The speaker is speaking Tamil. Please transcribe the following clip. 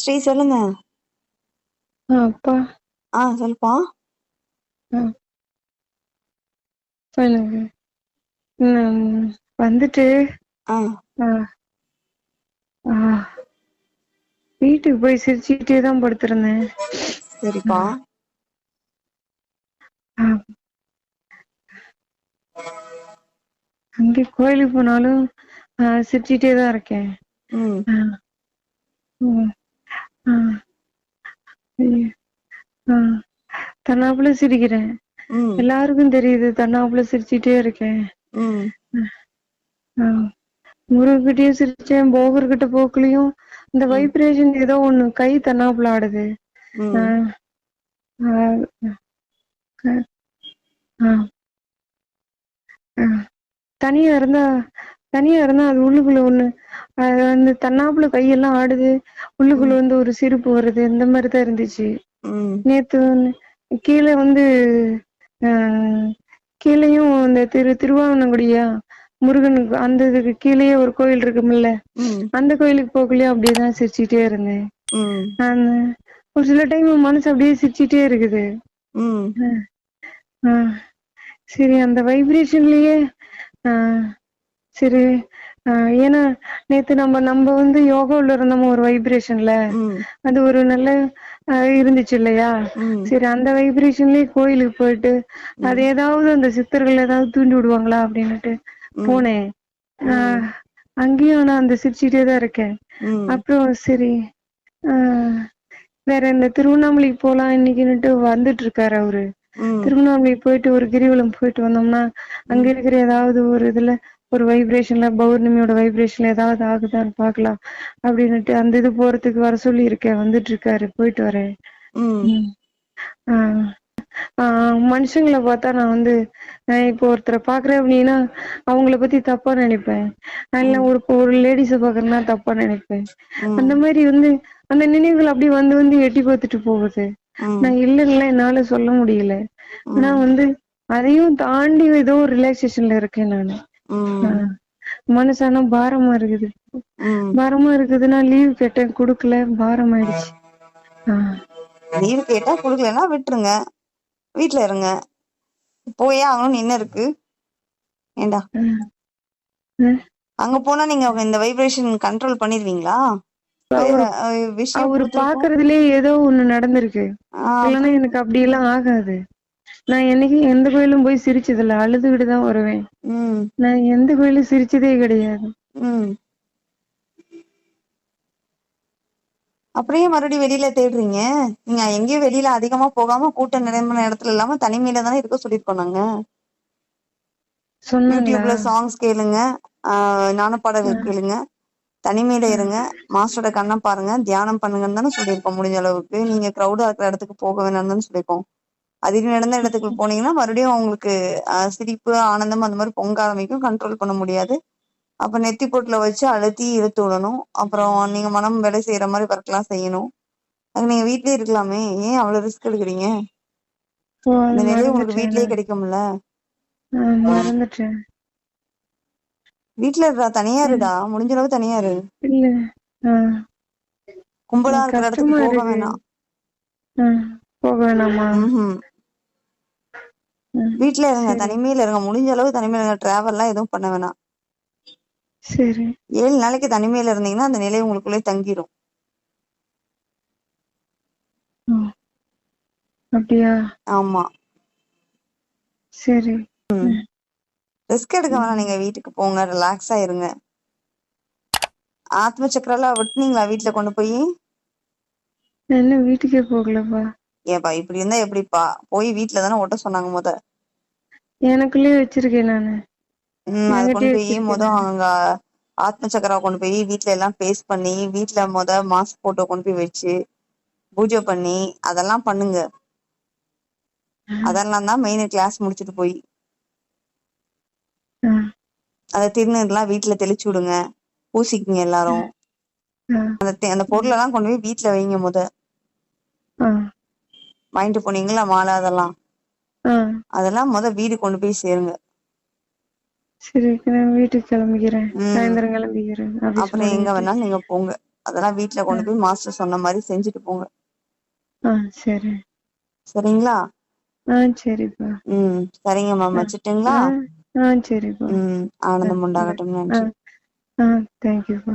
ஸ்ரீ சொல்லுங்க. ஆ அப்பா. ஆ சொல்லுப்பா. ம் சொல்லுங்க. வந்துட்டு. ஆ. ஆ. ஆ. வீட்டுக்கு போய் சிரிச்சுக்கிட்டே தா படுத்திருந்தே சரிப்பா. ஆ. அங்கே கோயிலுக்கு போனாலு ஆ சிரிச்சுட்டே தா இருக்கே ம். ஆ. ம். ஆ ஆ தன்னாப்புல சிரிக்கிறே ம். எல்லாருக்கு தெரியுது தன்னாப்புல சிரிச்சுட்டே இருக்கே ம். ஆ முருகர்கிட்டயு சிரிச்சே போகர் கிட்ட போக்குலியு இந்த வைப்ரேஷன் ஏதோ ஒண்ணு கை தன்னாப்புல ஆடுது. தனியா இருந்தா தனியா இருந்தா அது உள்ளுக்குள்ள ஒண்ணு அது வந்து தன்னாப்புல கையெல்லா ஆடுது உள்ளுக்குள்ள வந்து ஒரு சிரிப்பு வருது இந்த மாரிதா இருந்துச்சு. நேத்து கீழ வந்து ஆ கீழேயு இந்த திரு திருவாவனங்குடியா முருகனுக்கு அந்த இதுக்கு கீழேயே ஒரு கோயில் இருக்கும்ல்ல அந்த கோயிலுக்கு போக்குலியு அப்டியேதா சிரிச்சுட்டே இருந்தே ம். நானு ஒரு சில டைம் மனசு அப்டியே சிரிச்சுட்டே இருக்குது. செரி அந்த வைப்ரேஷன்லயே ஆ செரி ஏன்னா நேத்து நம்ம நம்ம வந்து யோகாவுல இருந்தோமா ஒரு வைப்ரேஷன்ல அது ஒரு நல்ல இருந்துச்சு இல்லையா? செரி அந்த வைப்ரேஷன்லயே கோயிலுக்கு போயிட்டு அது ஏதாவது அந்த சித்தர்கள் ஏதாவது தூண்டி விடுவாங்களா அப்டின்னுட்டு ம். போனே ஆ ம். அங்கேயு ஆனா அந்த சிரிச்சுட்டே தா இருக்கே ம். அப்றோ செரி வேற இந்த திருவண்ணாமலைக்கு போலா இன்னைக்குன்னுட்டு வந்துட்டு இருக்காரு அவரு. ம். திருவண்ணாமலை போயிட்டு ஒரு கிரிவலம் போயிட்டு வந்தோம்னா அங்க இருக்கிற ஏதாவது ஒரு இதுல ஒரு வைப்ரேஷன்ல பௌர்ணமியோட வைப்ரேஷன்ல ஏதாவது ஆகுதான்னு பாக்கலா அப்டின்னுட்டு அந்த இது போறதுக்கு வர சொல்லி இருக்கே வந்துட்டு இருக்காரு. போயிட்டு வரே ம். ஆ. ஆ மனுஷங்கள பாத்தா நா வந்து நா இப்போ ஒருத்தர பாக்குறே அப்டின்னா அவங்கள பத்தி தப்பா நெனைப்பே நல்ல ம் ஒரு ஒரு லேடிஸ பாக்குறேன்னா தப்பா நெனைப்பே அந்த ம் மாரி வந்து அந்த நினைவுகள் அப்டி வந்து வந்து எட்டி பாத்துட்டு போகுது. நா ம் இல்லன்லா என்னால சொல்ல முடியல. ஆனா ம் வந்து அதையு தாண்டி ஏதோ ஒரு ரிலாக்சேஷன்ல இருக்கே நானு. ஆ ம். மனசு ஆனா பாரமா இருக்குது. பாரமா இருக்குதுன்னா லீவ் கேட்டே குடுக்கல பாரம் ஆயிடுச்சு லீவு கேட்டா குடுக்கலன்னா விட்ருங்க வீட்ல இருங்க. போயே ஆகணுன்னு என்ன இருக்கு? ஏண்டா? அங்க போனா நீங்க இந்த வைப்ரேஷன் கண்ட்ரோல் பண்ணிருவீங்களா? அவரு பாக்குறதுலயே ஏதோ ஒண்ணு நடந்திருக்கு. இல்லன்னா எனக்கு அப்டியெல்லா ஆகாது. நா என்னைக்கு எந்த கோயிலும் போய் சிரிச்சதில்ல அழுதுகிட்டுதா வருவே ம். நா எந்த கோயில்லு சிரிச்சதே கெடையாது. ம். அப்றோ ஏ மறுபடியு வெளில தேடுறீங்க? நீங்க எங்கேயு வெளில அதிகமா போகாம கூட்ட நெறைந்த எடத்துல இல்லாம தனிமையில தானே இருக்க சொல்லிருக்கோ நாங்க. யூடியூப்ல சாங்ஸ் கேளுங்க ஆ ஞான பாடல்கள் கேளுங்க தனிமையில இருங்க மாஸ்டரோட கண்ண பாருங்க தியானம் பண்ணுங்கன்னு தானே சொல்லிருக்கோ முடிஞ்ச அளவுக்கு. நீங்க கிரவுடா இருக்கிற எடத்துக்கு போக வேணானு தானே சொல்லிருக்கோ அதிக நடந்த எடத்துக்கு போனீங்கன்னா மறுபடியு உங்களுக்கு சிரிப்பு ஆனந்தம் அந்த மாரி பொங்க ஆரம்பிக்கு கண்ட்ரோல் பண்ண முடியாது. அப்ப நெத்தி பொட்டுல வச்சு அழுத்தி இழுத்து விடணு அப்றோ நீங்க மனம் வேலை செய்யற மாரி ஒர்க்லா செய்யணு அதுக்கு நீங்க வீட்லயே இருக்கலாமே. ஏ அவ்ளோ ரிஸ்க் எடுக்குறீங்க? அது நிலை உங்களுக்கு வீட்லயே கிடைக்கும்ல. வீட்ல இருடா தனியா இருடா. முடிஞ்சளவு தனியா இரு. கும்பலா இருக்கிற எடத்துக்கு கஷ்டமா போக இருக்கு. வேணா ஆ. போக வேணாமா வீட்ல இருங்க தனிமையில இருங்க. முடிஞ்ச அளவு தனிமையில இருங்க. டிராவல்லா எதுவு பண்ண வேணா செரி. ஏழு நாளைக்கு தனிமையில இருந்தீங்கன்னா அந்த நிலை உங்களுக்குள்ளயே தங்கிரு ம் அப்டியா ஆமா. செரி. ரிஸ்க் எடுக்க வேணா ம் நீங்க வீட்டுக்கு போங்க. ரிலாக்ஸா இருங்க. ஆத்ம சக்கராலா ஒட்னீங்களா வீட்ல கொண்டு போயி? இன்னு வீட்டுக்கே போகலப்பா. ஏப்பா இப்டி இருந்தா எப்டிப்பா போய் வீட்லதான ஒட்ட சொன்னாங்க மொத. எனக்குள்ளயே வச்சிருக்கே நானு. அது கொண்டு போய் மொத அங்க ஆத்ம சக்கரா கொண்டு போய் வீட்ல எல்லா பேஸ்ட் பண்ணி வீட்ல மொத மாஸ்க் போட்டு கொண்டு போய் வச்சு பூஜ பண்ணி அதெல்லா பண்ணுங்க. அதெல்லா தா மெயினு கிளாஸ் முடிச்சுட்டு போய். அந்த திருநீர்லா வீட்ல தெளிச்சு வுடுங்க. பூசிக்குங்க எல்லாரு ஆ. அந்த அந்த ம் பொருளல்லா கொண்டு போய் வீட்ல வைங்க மொத. வாங்கிட்டு போனீங்கல்ல மால அதெல்லா ஆ. அதெல்லா மொத வீடு கொண்டு போய் சேருங்க. செரி இப்ப நா வீட்டுக்கு கெளம்பிக்கிறே ம். சாயந்தரோ கெளம்பிக்கிறே ஆபீஸ் அப்புறோ எங்க முடிஞ்சிட்டு வேணாலு நீங்க போங்க. அதெல்லாம் வீட்ல கொண்டு போய் மாஸ்டர் சொன்ன மாதிரி செஞ்சுட்டு போங்க. சரி. சரிங்களா? ஆ சரிப்பா. ம் சரிங்க மேம். வச்சுட்டுங்களா? ஆ ஆ சரிப்பா. ம் ஆனந்தம் உண்டாகட்டும். நன்றி. ஆ தேங்க்யூப்பா